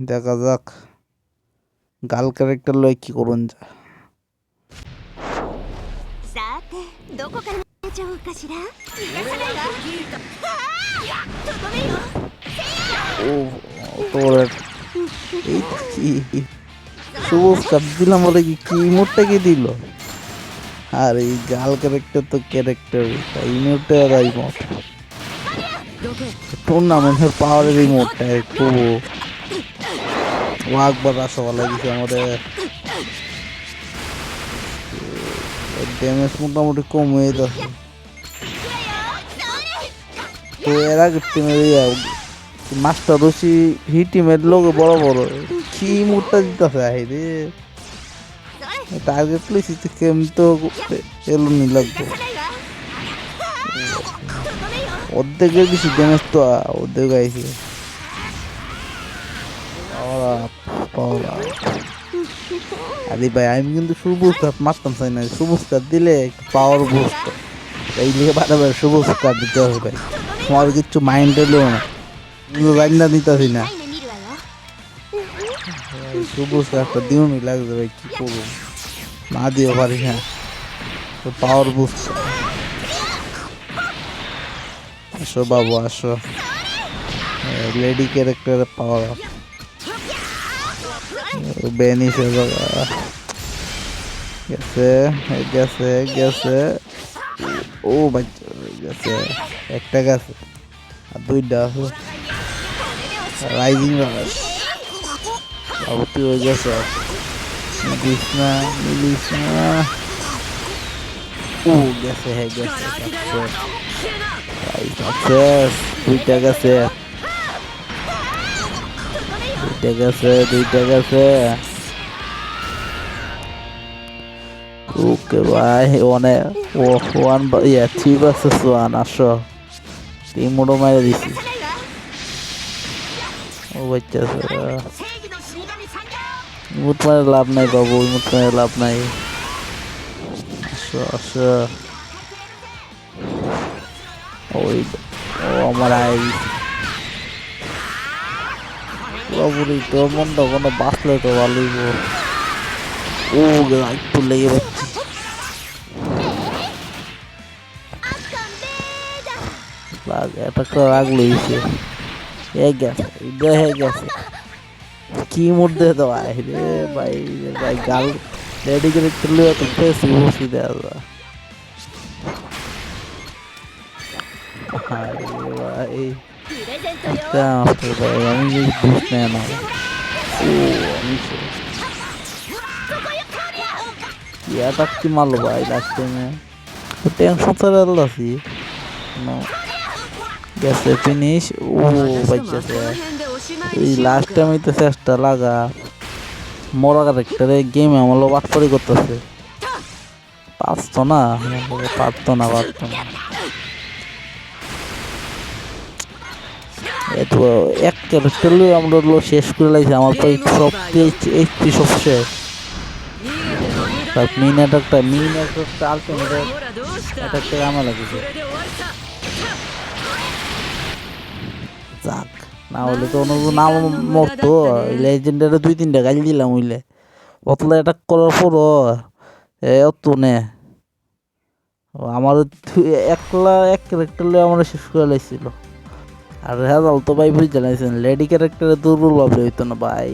দেখা যাক গাল ক্যারেক্টার লয় কি করুন যা। দিলাম কি? কি কি আর এই ক্যারেক্টার তো ক্যারেক্টার টুর্নামেন্টের পাওয়ারের ইমোটটা ও একবার রাসওয়ালা দিছে আমাদের। ড্যামেজ মোটামুটি কম হয়ে যাচ্ছে তো এর আগে টিমের মাস্টার রুচি হি টিমের লোক বড় বড়। কি মুডটা দিতেছে আহি রে। টার্গেট লইছি তো কেম তো এলো নি লাগবো। অর্ধেকের বেশি ড্যামেজ তো অর্ধেক আইছে। আরে ভাই, আমি কিন্তু সবুজ কাপ মারতাম চাই না? সবুজ কাপ দিলে পাওয়ার বুঝতো এই লিখে বারবার সবুজ কাপ দিতে হবে ভাই। তোমার কিচ্ছু মাইন্ড এলো না। রান্না নিতেছি না। সবুজ কাপটা দিও নি, লাগবে ভাই, কী করব? না দিও পারি হ্যাঁ পাওয়ার বুঝতো আসো বাবু, আসো। লেডি ক্যারেক্টারের পাওয়ার আপ বেনিস গেছে গেছে গেছে ও বাচ্চা গেছে একটা গেছে আর দুইটা আছে। রাইজিং রানার বাবু তুই হয়ে গেছে মিলিস না মিলিস না ও গেছে হ্যাঁ গেছে সাকসেস দুইটা গেছে দুইটা গেছে দুইটা গেছে ওকে ভাই ওনে ও ওয়ান ইয়া থ্রি ভার্সেস ওয়ান আসো তিন মুড়ো মেরে দিছি ও বাচ্চা মুট মারে লাভ নাই বাবু মুট মারে লাভ নাই আসো আসো ওই ও আমার আয় পুরোপুরি তোর মনটা কোনো বাঁচলে তো ভালোই ও একটু লেগে যাচ্ছি এটা তো এ গেছে গেছে। কি ভাই। Tamam burada yani hiç düşmeyen abi. Ya tak kim aldı bu ay last time Bu tension sarar Não. No. Yes finish. Oo bachcha se. এই লাস্ট টাইমই তো চেষ্টা লাগা মরা ক্যারেক্টারে গেমে আমার লোক করতেছে পারতো না পারতো না পারতো না এক ক্যারেক্টার আমরা শেষ করে লাইছি। আমার তো সব এইচপি সব শেষ। মিন অ্যাটাকটা মিন অ্যাটাকটা অ্যাটাকটা আমার লাগছে যাক, না হলে তো অন্য নাম মরতো। লেজেন্ডারে দুই তিনটা গালি দিলাম হইলে অতলা অ্যাটাক করার পরও অত নে। আমার একলা এক ক্যারেক্টার আমার শেষ করে লাইছিল। আর রেজাল্ট তো ভাই বুঝতে লাইছেন লেডি ক্যারেক্টারে দুর্বল ভাবে হইতো না ভাই।